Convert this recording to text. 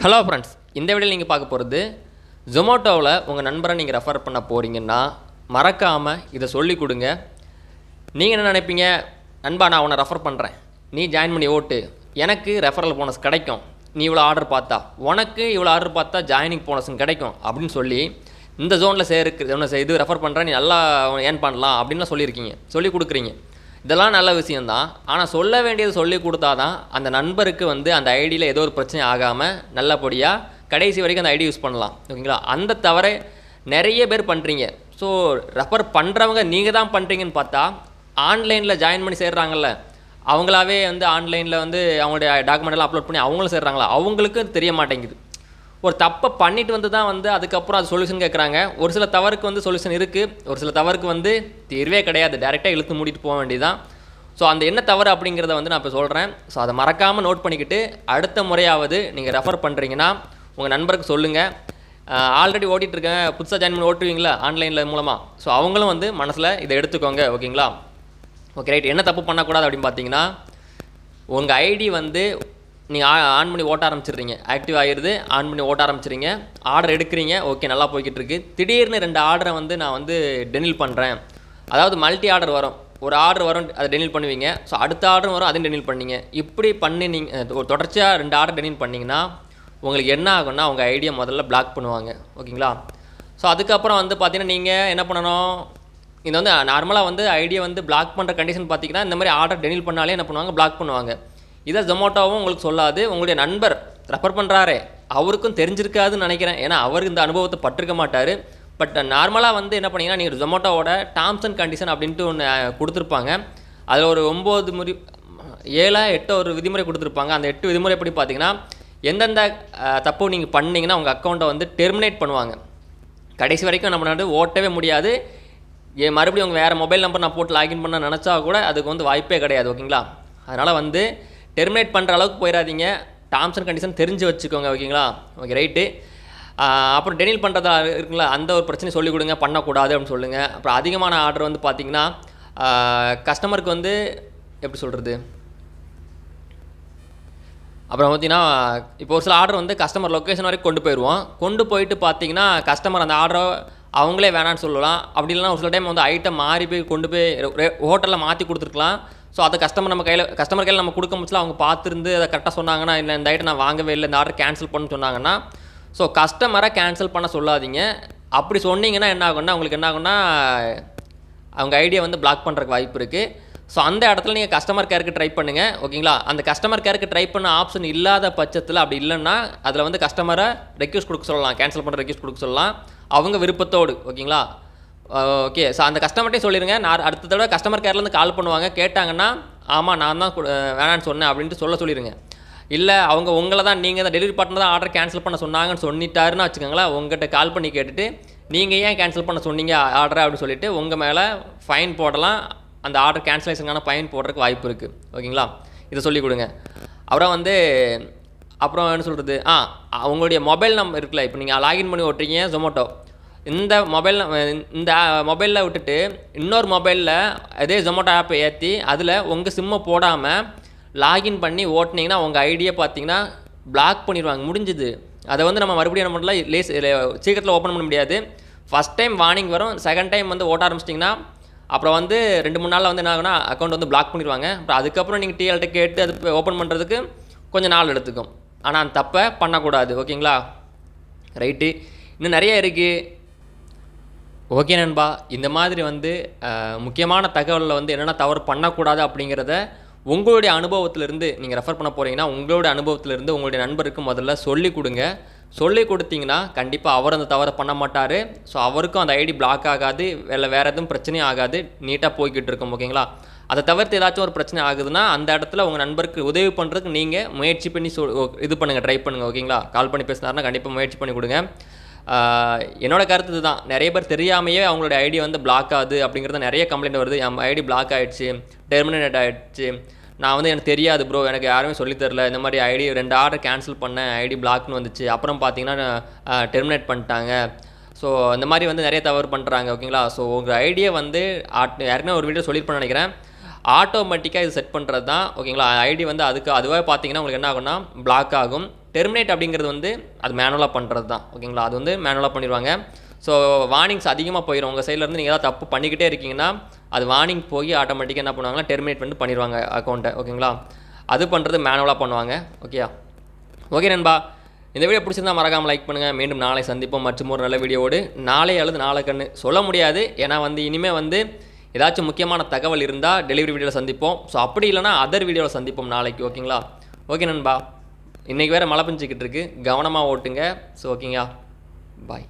Hello friends இந்த வீடியோவில் நீங்கள் பார்க்க போகிறது ஜொமேட்டோவில் உங்கள் நண்பரை நீங்கள் ரெஃபர் பண்ண போகிறீங்கன்னா மறக்காமல் இதை சொல்லி கொடுங்க. நீங்கள் என்ன நினைப்பீங்க? நண்பா நான் உன்னை ரெஃபர் பண்ணுறேன் நீ ஜாயின் பண்ணி ஓட்டு. எனக்கு ரெஃபரல் போனஸ் கிடைக்கும். நீ இவ்வளோ ஆர்டர் பார்த்தா. உனக்கு இவ்வளோ ஆர்டர் பார்த்தா ஜாயினிங் போனஸும் கிடைக்கும் அப்படின்னு சொல்லி இந்த ஜோனில் சேருக்கு ஒன்று இது ரெஃபர் பண்ணுறேன் நீ நல்லா ஏர்ன் பண்ணலாம் அப்படின்லாம் சொல்லியிருக்கீங்க. சொல்லி கொடுக்குறீங்க. இதெல்லாம் நல்ல விஷயந்தான் ஆனால் சொல்ல வேண்டியது சொல்லி கொடுத்தா தான் அந்த நண்பருக்கு வந்து அந்த ஐடியில் ஏதோ ஒரு பிரச்சனை ஆகாமல் நல்லபடியாக கடைசி வரைக்கும் அந்த ஐடி யூஸ் பண்ணலாம். ஓகேங்களா? அந்த தவிர நிறைய பேர் பண்ணுறீங்க ஸோ ரெஃபர் பண்ணுறவங்க நீங்கள் தான் பண்ணுறீங்கன்னு பார்த்தா ஆன்லைனில் ஜாயின் பண்ணி சேர்றாங்கல்ல அவங்களாவே வந்து ஆன்லைனில் வந்து அவங்களுடைய டாக்குமெண்ட்லாம் அப்லோட் பண்ணி அவங்களும் சேர்றாங்களா? அவங்களுக்கு தெரிய மாட்டேங்குது. ஒரு தப்பை பண்ணிட்டு வந்து தான் வந்து அதுக்கப்புறம் அது சொல்யூஷன் கேட்குறாங்க ஒரு சில தவறுக்கு வந்து சொல்யூஷன் இருக்குது ஒரு சில தவறுக்கு வந்து தீர்வே கிடையாது. டேரெக்டாக இழுத்து மூடிட்டு போக வேண்டியதுதான். ஸோ அந்த என்ன தவறு அப்படிங்கிறத வந்து நான் இப்போ சொல்கிறேன் ஸோ அதை மறக்காமல் நோட் பண்ணிக்கிட்டு அடுத்த முறையாவது நீங்கள் ரெஃபர் பண்ணுறீங்கன்னா உங்கள் நண்பருக்கு சொல்லுங்கள் ஆல்ரெடி ஓட்டிகிட்ருக்கேன் புதுசாக ஜாயின் பண்ணி ஓட்டுவீங்களா? ஆன்லைனில் மூலமாக ஸோ அவங்களும் வந்து மனசில் இதை எடுத்துக்கோங்க. ஓகேங்களா ஓகே ரைட் என்ன தப்பு பண்ணக்கூடாது அப்படின்னு பார்த்தீங்கன்னா உங்கள் ஐடி வந்து நீங்கள் ஆன் பண்ணி ஓட்ட ஆரம்பிச்சிடுறீங்க. ஆக்டிவ் ஆகிடுது ஆன் பண்ணி ஓட்ட ஆரம்பிச்சிடுங்க ஆர்டர் எடுக்கிறீங்க ஓகே நல்லா போய்கிட்டு இருக்கு திடீர்னு ரெண்டு ஆர்டரை வந்து நான் வந்து டெனில் பண்ணுறேன் அதாவது மல்டி ஆர்டர் வரும். ஒரு ஆர்டர் வரும் அதை டெனில் பண்ணுவீங்க. ஸோ அடுத்த ஆர்டர் வரும் அதையும் டெனில் பண்ணீங்க. இப்படி பண்ணி நீங்கள் தொடர்ச்சியாக ரெண்டு ஆர்டர் டெனில் பண்ணிங்கன்னா உங்களுக்கு என்ன ஆகும்னா உங்கள் ஐடியா முதல்ல பிளாக் பண்ணுவாங்க. ஓகேங்களா? ஸோ அதுக்கப்புறம் வந்து பார்த்தீங்கன்னா நீங்கள் என்ன பண்ணணும்? இது வந்து நார்மலாக வந்து ஐடியா வந்து பிளாக் பண்ணுற கண்டிஷன் பார்த்தீங்கன்னா இந்த மாதிரி ஆர்டர் டெனில் பண்ணாலே என்ன பண்ணுவாங்க? பிளாக் பண்ணுவாங்க. இதை ஜொமோட்டோவும் உங்களுக்கு சொல்லாது. உங்களுடைய நண்பர் ரெஃபர் பண்ணுறாரே அவருக்கும் தெரிஞ்சிருக்காதுன்னு நினைக்கிறேன். ஏன்னா அவர் இந்த அனுபவத்தை பட்டிருக்க மாட்டார். பட் நார்மலாக வந்து என்ன பண்ணீங்கன்னா நீங்கள் ஜொமோட்டோவோட டாம்ஸ் அண்ட் கண்டிஷன் அப்படின்ட்டு ஒன்று கொடுத்துருப்பாங்க. அதில் ஒரு ஒம்பது முறை ஏழா எட்டு ஒரு விதிமுறை கொடுத்துருப்பாங்க. அந்த எட்டு விதிமுறை எப்படி பார்த்தீங்கன்னா எந்தெந்த தப்பு நீங்கள் பண்ணிங்கன்னா உங்கள் அக்கௌண்ட்டை வந்து டெர்மினேட் பண்ணுவாங்க. கடைசி வரைக்கும் நம்ம வந்து ஓட்டவே முடியாது. ஏ மறுபடியும் உங்கள் வேறு மொபைல் நம்பர் நான் போட்டு லாகின் பண்ண நினச்சா கூட அதுக்கு வந்து வாய்ப்பே கிடையாது ஓகேங்களா அதனால் வந்து டெர்மினேட் பண்ணுற அளவுக்கு போயிடாதீங்க டேர்ம்ஸ் அண்ட் கண்டிஷன் தெரிஞ்சு வச்சுக்கோங்க ஓகேங்களா? ஓகே ரைட்டு அப்புறம் டெனில் பண்ணுறதா இருக்குங்களா? அந்த ஒரு பிரச்சனை சொல்லிக் கொடுங்க பண்ணக்கூடாது அப்படின்னு சொல்லுங்கள் அப்புறம் அதிகமான ஆர்டர் வந்து பார்த்தீங்கன்னா கஸ்டமருக்கு வந்து எப்படி சொல்கிறது அப்புறம் பார்த்தீங்கன்னா இப்போ ஒரு சில ஆர்டர் வந்து கஸ்டமர் லொக்கேஷன் வரைக்கும் கொண்டு போயிடுவோம் கொண்டு போயிட்டு பார்த்தீங்கன்னா கஸ்டமர் அந்த ஆர்டரை அவங்களே வேணான்னு சொல்லலாம். அப்படி இல்லைனா ஒரு சில டைம் வந்து ஐட்டம் மாறி போய் கொண்டு போய் ஹோட்டலில் மாற்றி கொடுத்துருக்கலாம். ஸோ அதை கஸ்டமர் நம்ம கையில் கஸ்டமர் கையில் நம்ம கொடுக்க முடிச்சல அவங்க பார்த்துருந்து அதை கரெக்டாக சொன்னாங்கன்னா இல்லை இந்த ஐட்டம் நான் வாங்கவே இல்லை இந்த ஆர்டர் கேன்சல் பண்ண சொன்னாங்கன்னா ஸோ கஸ்டமரை கேன்சல் பண்ண சொல்லாதீங்க. அப்படி சொன்னீங்கன்னா என்ன ஆகும்னா உங்களுக்கு என்ன ஆகும்னா அவங்க ஐடியா வந்து பிளாக் பண்ணுறதுக்கு வாய்ப்பு இருக்குது ஸோ அந்த இடத்துல நீங்கள் கஸ்டமர் கேருக்கு ட்ரை பண்ணுங்கள் ஓகேங்களா? அந்த கஸ்டமர் கேருக்கு ட்ரை பண்ண ஆப்ஷன் இல்லாத பட்சத்தில் அப்படி இல்லைன்னா அதில் வந்து கஸ்டமரை ரெக்யூஸ்ட் கொடுக்க சொல்லலாம் கேன்சல் பண்ணுற ரெக்யூஸ்ட் கொடுக்க சொல்லலாம். அவங்க விருப்பத்தோடு ஓகேங்களா? ஓகே ஸோ அந்த கஸ்டமர்ட்டே சொல்லிடுங்க நான் அடுத்த தடவை கஸ்டமர் கேர்லேருந்து கால் பண்ணுவாங்க. கேட்டாங்கன்னா ஆமாம் நான் தான் வேணான்னு சொன்னேன் அப்படின்ட்டு சொல்ல சொல்லிடுங்க இல்லை அவங்க உங்களை தான் நீங்கள் தான் டெலிவரி பார்ட்னர் தான் ஆர்டர் கேன்சல் பண்ண சொன்னாங்கன்னு சொல்லிட்டாருன்னு வச்சுக்கோங்களேன் உங்கள்கிட்ட கால் பண்ணி கேட்டுட்டு நீங்கள் ஏன் கேன்சல் பண்ண சொன்னீங்க ஆர்டரை அப்படின்னு சொல்லிட்டு உங்கள் மேலே ஃபைன் போடலாம். அந்த ஆர்டர் கேன்சலேஷனுக்கான ஃபைன் போடுறதுக்கு வாய்ப்பு இருக்குது ஓகேங்களா? இதை சொல்லிக் கொடுங்க. அப்புறம் வந்து அப்புறம் என்ன சொல்கிறது ஆ உங்களுடைய மொபைல் நம்பர் இருக்குல்ல இப்போ நீங்கள் லாகின் பண்ணி ஓட்டுறீங்க ஜொமேட்டோ இந்த மொபைல் இந்த மொபைலில் விட்டுட்டு இன்னொரு மொபைலில் அதே ஜொமேட்டோ ஆப்பை ஏற்றி அதில் உங்கள் சிம்மை போடாமல் லாகின் பண்ணி ஓட்டினீங்கன்னா உங்கள் ஐடியை பார்த்தீங்கன்னா பிளாக் பண்ணிடுவாங்க. முடிஞ்சுது. அதை வந்து நம்ம மறுபடியும் என்ன பண்ணலாம்? லேஸ் சீக்கிரத்தில் ஓப்பன் பண்ண முடியாது. ஃபஸ்ட் டைம் வார்னிங் வரும். செகண்ட் டைம் வந்து ஓட்ட ஆரம்பிச்சிட்டிங்கன்னா அப்புறம் வந்து ரெண்டு மூணு நாளில் வந்து என்ன ஆகுனா அக்கௌண்ட் வந்து பிளாக் பண்ணிடுவாங்க. அப்புறம் அதுக்கப்புறம் நீங்கள் டிஎல்கிட்ட கேட்டு அது ஓப்பன் பண்ணுறதுக்கு கொஞ்சம் நாள் எடுத்துக்கும். ஆனால் அந்த தப்பை பண்ணக்கூடாது. ஓகேங்களா? ரைட்டு இன்னும் நிறைய இருக்குது ஓகே நண்பா இந்த மாதிரி வந்து முக்கியமான தகவலில் வந்து என்னென்ன தவறு பண்ணக்கூடாது அப்படிங்கிறத உங்களுடைய அனுபவத்திலிருந்து நீங்கள் ரெஃபர் பண்ண போகிறீங்கன்னா உங்களுடைய அனுபவத்திலிருந்து உங்களுடைய நண்பருக்கு முதல்ல சொல்லி கொடுங்க. சொல்லி கொடுத்தீங்கன்னா கண்டிப்பாக அவர் அந்த தவறை பண்ண மாட்டார். ஸோ அவருக்கும் அந்த ஐடி பிளாக் ஆகாது. வேலை வேறு எதுவும் பிரச்சனையும் ஆகாது. நீட்டாக போய்கிட்டு இருக்கும் ஓகேங்களா அதை தவிர்த்து ஏதாச்சும் ஒரு பிரச்சனை ஆகுதுன்னா அந்த இடத்துல உங்கள் நண்பருக்கு உதவி பண்ணுறதுக்கு நீங்கள் முயற்சி பண்ணி சொ இது பண்ணுங்கள் ட்ரை பண்ணுங்கள் ஓகேங்களா கால் பண்ணி பேசினாருன்னா கண்டிப்பாக முயற்சி பண்ணி கொடுங்க. என்னோட கருத்து இதுதான். நிறைய பேர் தெரியாமையே அவங்களோட ஐடி வந்து பிளாக் ஆகுது அப்படிங்கிறது நிறைய கம்ப்ளைண்ட் வருது. என் ஐடி பிளாக் ஆகிடுச்சு டெர்மினேட் ஆகிடுச்சு நான் வந்து எனக்கு தெரியாது ப்ரோ எனக்கு யாருமே சொல்லித் தரல. இந்த மாதிரி ஐடி ரெண்டு ஆர்டர் கேன்சல் பண்ணேன் ஐடி பிளாக்னு வந்துச்சு. அப்புறம் பார்த்தீங்கன்னா டெர்மினேட் பண்ணிட்டாங்க. ஸோ இந்த மாதிரி வந்து நிறைய தவறு பண்ணுறாங்க ஓகேங்களா ஸோ உங்கள் ஐடியை வந்து ஆட் யாருக்குமே ஒரு வீடியோ சொல்லியிருப்பேன் நினைக்கிறேன். ஆட்டோமேட்டிக்காக இது செட் பண்ணுறது தான் ஓகேங்களா ஐடி வந்து அதுக்கு அதுவாக பார்த்தீங்கன்னா உங்களுக்கு என்ன ஆகும்னா பிளாக் ஆகும். டெர்மினேட் அப்படிங்கிறது வந்து அது மேனுவலாக பண்ணுறது தான் ஓகேங்களா அது வந்து மேனுவலாக பண்ணிடுவாங்க. ஸோ வார்னிங்ஸ் அதிகமாக போயிடும் உங்கள் சைட்லேருந்து நீங்கள் ஏதாவது தப்பு பண்ணிக்கிட்டே இருக்கீங்கன்னா அது வார்னிங் போய் ஆட்டோமேட்டிக்காக என்ன பண்ணுவாங்கன்னா டெர்மினேட் வந்து பண்ணிடுவாங்க அக்கௌண்ட்டை ஓகேங்களா அது பண்ணுறது மேனுவலாக பண்ணுவாங்க. ஓகேயா ஓகே நண்பா. இந்த வீடியோ பிடிச்சிருந்தா மறக்காமல் லைக் பண்ணுங்கள் மீண்டும் நாளை சந்திப்போம். மற்றும் ஒரு நல்ல வீடியோடு நாளை அல்லது நாளை கண்ணு. சொல்ல முடியாது. ஏன்னா வந்து இனிமேல் வந்து ஏதாச்சும் முக்கியமான தகவல் இருந்தால் டெலிவரி வீடியோவில் சந்திப்போம். ஸோ அப்படி இல்லைனா அதர் வீடியோவில் சந்திப்போம் நாளைக்கு. ஓகேங்களா ஓகே நண்பா. இன்றைக்கி வேறு மழை பெஞ்சிக்கிட்டு இருக்கு. கவனமாக ஓட்டுங்க. ஸோ ஓகேங்களா பாய்